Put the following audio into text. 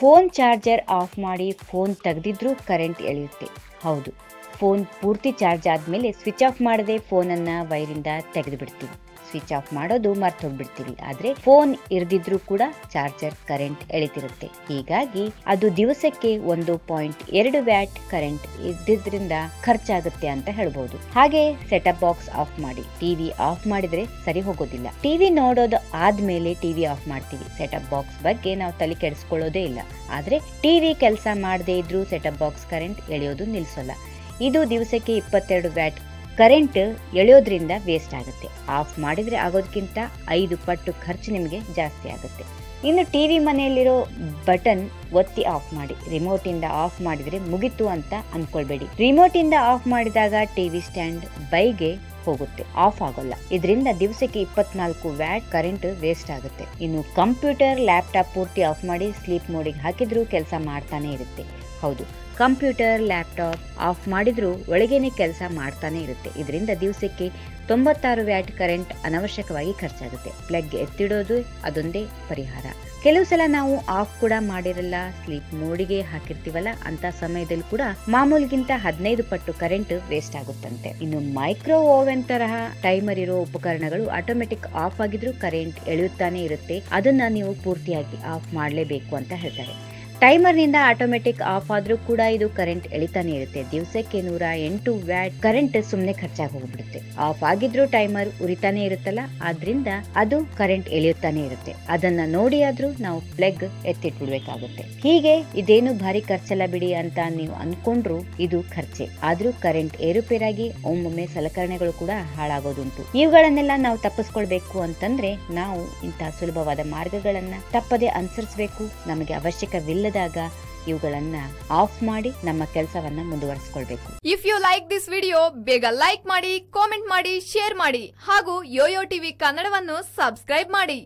Phone charger off ಮಾಡಿ phone ತೆಗೆದಿದ್ರೂ current ಎಳೆಯುತ್ತೆ. ಹೌದು. ಫೋನ್ ಪೂರ್ತಿ ಚಾರ್ಜ್ ಆದ್ಮೇಲೆ ಸ್ವಿಚ್ ಆಫ್ ಮಾಡದೆ ಫೋನನ್ನ ವೈರಿಂದ ತೆಗೆದು ಬಿಡ್ತೀವಿ ಸ್ವಿಚ್ ಆಫ್ ಮಾಡೋದು ಮರ್ತು ಹೋಗ್ಬಿಡ್ತೀವಿ ಆದ್ರೆ ಫೋನ್ ಇರದಿದ್ರೂ ಕೂಡ ಚಾರ್ಜರ್ ಕರೆಂಟ್ ಎಳಿತಿರುತ್ತೆ. ಹೀಗಾಗಿ ಅದು ದಿವಸಕ್ಕೆ ಒಂದು ಪಾಯಿಂಟ್ ಎರಡು ವ್ಯಾಟ್ ಕರೆಂಟ್ ಇದ್ದಿದ್ರಿಂದ ಖರ್ಚಾಗುತ್ತೆ ಅಂತ ಹೇಳ್ಬಹುದು ಹಾಗೆ ಸೆಟಪ್ ಬಾಕ್ಸ್ ಆಫ್ ಮಾಡಿ, ಟಿವಿ ಆಫ್ ಮಾಡಿದ್ರೆ ಸರಿ ಹೋಗೋದಿಲ್ಲ. ಟಿವಿ ನೋಡೋದು ಆದ್ಮೇಲೆ ಟಿವಿ ಆಫ್ ಮಾಡ್ತೀವಿ. ಸೆಟಪ್ ಬಾಕ್ಸ್ ಬಗ್ಗೆ ನಾವು ತಲೆ ಕೆಡಿಸ್ಕೊಳ್ಳೋದೇ ಇಲ್ಲ. ಆದ್ರೆ ಟಿವಿ ಕೆಲಸ ಮಾಡದೇ ಇದ್ರೂ ಸೆಟಪ್ ಬಾಕ್ಸ್ ಕರೆಂಟ್ ಎಳೆಯೋದು ನಿಲ್ಸೋಲ್ಲ. ಇದು ದಿವಸಕ್ಕೆ ಇಪ್ಪತ್ತೆರಡು ವ್ಯಾಟ್. ಕರೆಂಟ್ ಎಳೆಯೋದ್ರಿಂದ ವೇಸ್ಟ್ ಆಗುತ್ತೆ. ಆಫ್ ಮಾಡಿದ್ರೆ ಆಗೋದಕ್ಕಿಂತ ಐದು ಪಟ್ಟು ಖರ್ಚು ನಿಮಗೆ ಜಾಸ್ತಿ ಆಗುತ್ತೆ. ಇನ್ನು ಟಿ ವಿ ಮನೆಯಲ್ಲಿರೋ ಬಟನ್ ಒತ್ತಿ ಆಫ್ ಮಾಡಿ. ರಿಮೋಟಿಂದ ಆಫ್ ಮಾಡಿದ್ರೆ ಮುಗಿತು ಅಂತ ಅಂದ್ಕೊಳ್ಬೇಡಿ ರಿಮೋಟಿಂದ ಆಫ್ ಮಾಡಿದಾಗ ಟಿ ವಿ ಸ್ಟ್ಯಾಂಡ್ ಬೈಗೆ ಹೋಗುತ್ತೆ. ಆಫ್ ಆಗೋಲ್ಲ. ಇದರಿಂದ ದಿವಸಕ್ಕೆ ಇಪ್ಪತ್ನಾಲ್ಕು ವ್ಯಾಟ್ ಕರೆಂಟ್ ವೇಸ್ಟ್ ಆಗುತ್ತೆ. ಇನ್ನು ಕಂಪ್ಯೂಟರ್ ಲ್ಯಾಪ್ಟಾಪ್ ಪೂರ್ತಿ ಆಫ್ ಮಾಡಿ ಸ್ಲೀಪ್ ಮೋಡಿಗೆ ಹಾಕಿದ್ರೂ ಕೆಲಸ ಮಾಡ್ತಾನೆ ಇರುತ್ತೆ. ಹೌದು. ಕಂಪ್ಯೂಟರ್, ಲ್ಯಾಪ್ಟಾಪ್ ಆಫ್ ಮಾಡಿದರೂ ಒಳಗೇನೆ ಕೆಲಸ ಮಾಡ್ತಾನೆ ಇರುತ್ತೆ. ಇದರಿಂದ ದಿವಸಕ್ಕೆ ತೊಂಬತ್ತಾರು ವ್ಯಾಟ್ ಕರೆಂಟ್ ಅನವಶ್ಯಕವಾಗಿ ಖರ್ಚಾಗುತ್ತೆ. ಪ್ಲಗ್ ಎತ್ತಿಡೋದು ಅದೊಂದೇ ಪರಿಹಾರ. ಕೆಲವು ಸಲ ನಾವು ಆಫ್ ಕೂಡ ಮಾಡಿರಲ್ಲ, ಸ್ಲೀಪ್ ಮೋಡಿಗೆ ಹಾಕಿರ್ತೀವಲ್ಲ ಅಂತ ಸಮಯದಲ್ಲಿ ಕೂಡ ಮಾಮೂಲಿಗಿಂತ ಹದಿನೈದು ಪಟ್ಟು ಕರೆಂಟ್ ವೇಸ್ಟ್ ಆಗುತ್ತಂತೆ. ಇನ್ನು ಮೈಕ್ರೋ ಓವೆನ್ ತರಹ ಟೈಮರ್ ಇರೋ ಉಪಕರಣಗಳು ಆಟೋಮೆಟಿಕ್ ಆಫ್ ಆಗಿದ್ರೂ ಕರೆಂಟ್ ಎಳೆಯುತ್ತಾನೆ ಇರುತ್ತೆ. ಅದನ್ನ ನೀವು ಪೂರ್ತಿಯಾಗಿ ಆಫ್ ಮಾಡಲೇಬೇಕು ಅಂತ ಹೇಳ್ತಾರೆ. ಟೈಮರ್ನಿಂದ ಆಟೋಮೆಟಿಕ್ ಆಫ್ ಆದ್ರೂ ಕೂಡ ಇದು ಕರೆಂಟ್ ಎಳಿತಾನೆ ಇರುತ್ತೆ. ದಿವಸಕ್ಕೆ ನೂರ ಎಂಟು ವ್ಯಾಟ್ ಕರೆಂಟ್ ಸುಮ್ಮನೆ ಖರ್ಚಾಗಿ ಹೋಗ್ಬಿಡುತ್ತೆ ಆಫ್ ಆಗಿದ್ರೂ ಟೈಮರ್ ಉರಿತಾನೆ ಇರುತ್ತಲ್ಲ, ಆದ್ರಿಂದ ಅದು ಕರೆಂಟ್ ಎಳೆಯುತ್ತಾನೆ ಇರುತ್ತೆ. ಅದನ್ನ ನೋಡಿ ಆದ್ರೂ ನಾವು ಪ್ಲಗ್ ಎತ್ತಿಟ್ಬಿಡ್ಬೇಕಾಗುತ್ತೆ. ಹೀಗೆ ಇದೇನು ಭಾರಿ ಖರ್ಚಲ್ಲ ಬಿಡಿ ಅಂತ ನೀವು ಅನ್ಕೊಂಡ್ರು ಇದು ಖರ್ಚೆ. ಆದ್ರೂ ಕರೆಂಟ್ ಏರುಪೇರಾಗಿ ಒಮ್ಮೊಮ್ಮೆ ಸಲಕರಣೆಗಳು ಕೂಡ ಹಾಳಾಗೋದುಂಟು. ಇವುಗಳನ್ನೆಲ್ಲ ನಾವು ತಪ್ಪಿಸ್ಕೊಳ್ಬೇಕು ಅಂತಂದ್ರೆ ನಾವು ಇಂತಹ ಸುಲಭವಾದ ಮಾರ್ಗಗಳನ್ನ ತಪ್ಪದೆ ಅನುಸರಿಸಬೇಕು. ನಮಗೆ ಅವಶ್ಯಕವಿಲ್ಲದಾಗ ಇವುಗಳನ್ನ ಆಫ್ ಮಾಡಿ ನಮ್ಮ ಕೆಲಸವನ್ನ ಮುಂದುವರಿಸಿಕೊಳ್ಬೇಕು. If you like this video ಬೇಗ ಲೈಕ್ ಮಾಡಿ ಕಾಮೆಂಟ್ ಮಾಡಿ ಶೇರ್ ಮಾಡಿ ಹಾಗೂ ಯೋಯೋ ಟಿವಿ ಕನ್ನಡವನ್ನು ಸಬ್ಸ್ಕ್ರೈಬ್ ಮಾಡಿ.